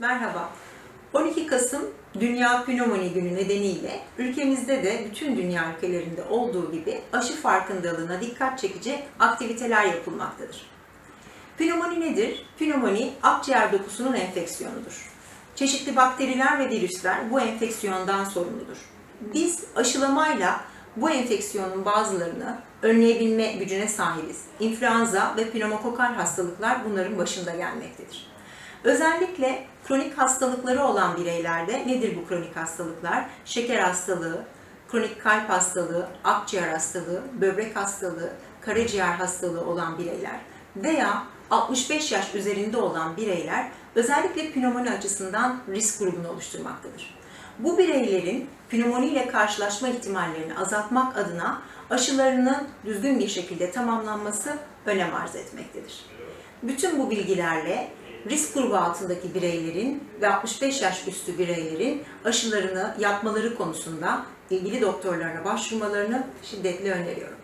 Merhaba. 12 Kasım Dünya Pnömoni Günü nedeniyle ülkemizde de bütün dünya ülkelerinde olduğu gibi aşı farkındalığına dikkat çekici aktiviteler yapılmaktadır. Pnömoni nedir? Pnömoni akciğer dokusunun enfeksiyonudur. Çeşitli bakteriler ve virüsler bu enfeksiyondan sorumludur. Biz aşılamayla bu enfeksiyonun bazılarını önleyebilme gücüne sahibiz. İnfluenza ve pneumokokal hastalıklar bunların başında gelmektedir. Özellikle kronik hastalıkları olan bireylerde nedir bu kronik hastalıklar? Şeker hastalığı, kronik kalp hastalığı, akciğer hastalığı, böbrek hastalığı, karaciğer hastalığı olan bireyler veya 65 yaş üzerinde olan bireyler özellikle pnömoni açısından risk grubunu oluşturmaktadır. Bu bireylerin pnömoni ile karşılaşma ihtimallerini azaltmak adına aşılarının düzgün bir şekilde tamamlanması önem arz etmektedir. Bütün bu bilgilerle risk grubu altındaki bireylerin ve 65 yaş üstü bireylerin aşılarını yapmaları konusunda ilgili doktorlarına başvurmalarını şiddetle öneriyorum.